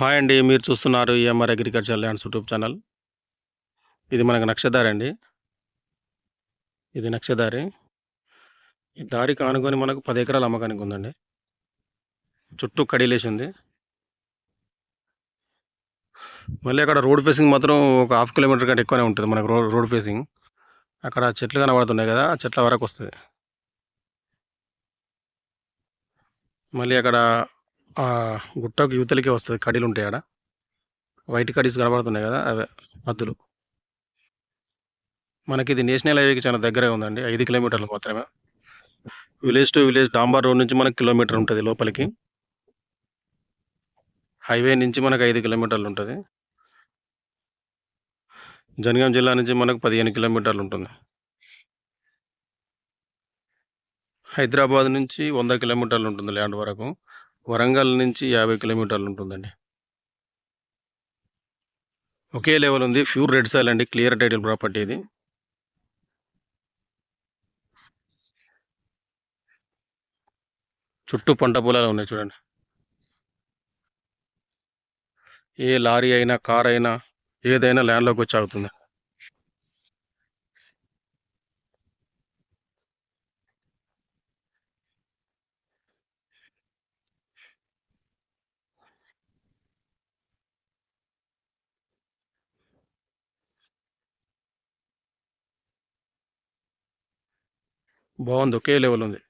Hi అండి మీరు చూస్తున్నారు EMR agriculture lands YouTube channel. ఇది మనకు నక్షదారి అండి. ఇది నక్షదారి. ఈ దారికి ఆనుకొని మనకు పది ఎకరాల అమ్మకానికి ఉందండి. చుట్టూ కడిలేసి ఉంది మళ్ళీ అక్కడ రోడ్ ఫేసింగ్ మాత్రం ఒక హాఫ్ కిలోమీటర్ కంటే ఎక్కువనే ఉంటుంది మనకు రోడ్ రోడ్ ఫేసింగ్. అక్కడ చెట్లు కనబడుతున్నాయి కదా ఆ చెట్ల వరకు వస్తుంది. మళ్ళీ అక్కడ గుట్టకు యువతలకే వస్తుంది కడీలు ఉంటాయి ఆడ. వైట్ కడీస్ కనబడుతున్నాయి కదా అవే మద్దులు మనకి ఇది నేషనల్ హైవేకి చాలా దగ్గరే ఉందండి ఐదు కిలోమీటర్లు మాత్రమే. విలేజ్ టు విలేజ్ డాంబర్ రోడ్ నుంచి మనకు కిలోమీటర్ ఉంటుంది లోపలికి. హైవే నుంచి మనకు ఐదు కిలోమీటర్లు ఉంటుంది. జనగాం జిల్లా నుంచి మనకు పదిహేను కిలోమీటర్లు ఉంటుంది. హైదరాబాద్ నుంచి వంద కిలోమీటర్లు ఉంటుంది ల్యాండ్ వరకు. వరంగల్ నుంచి యాభై కిలోమీటర్లు ఉంటుందండి. ఒకే లెవెల్ ఉంది. ప్యూర్ రెడ్ సాయిల్ అండి. క్లియర్ టైటిల్ ప్రాపర్టీ ఇది. చుట్టూ పంట పొలాలు ఉన్నాయి చూడండి. ఏ లారీ అయినా కార్ అయినా ఏదైనా ల్యాండ్లోకి వచ్చి ఆగుతుంది. బాగుంది. ఒకే లెవెల్ ఉంది.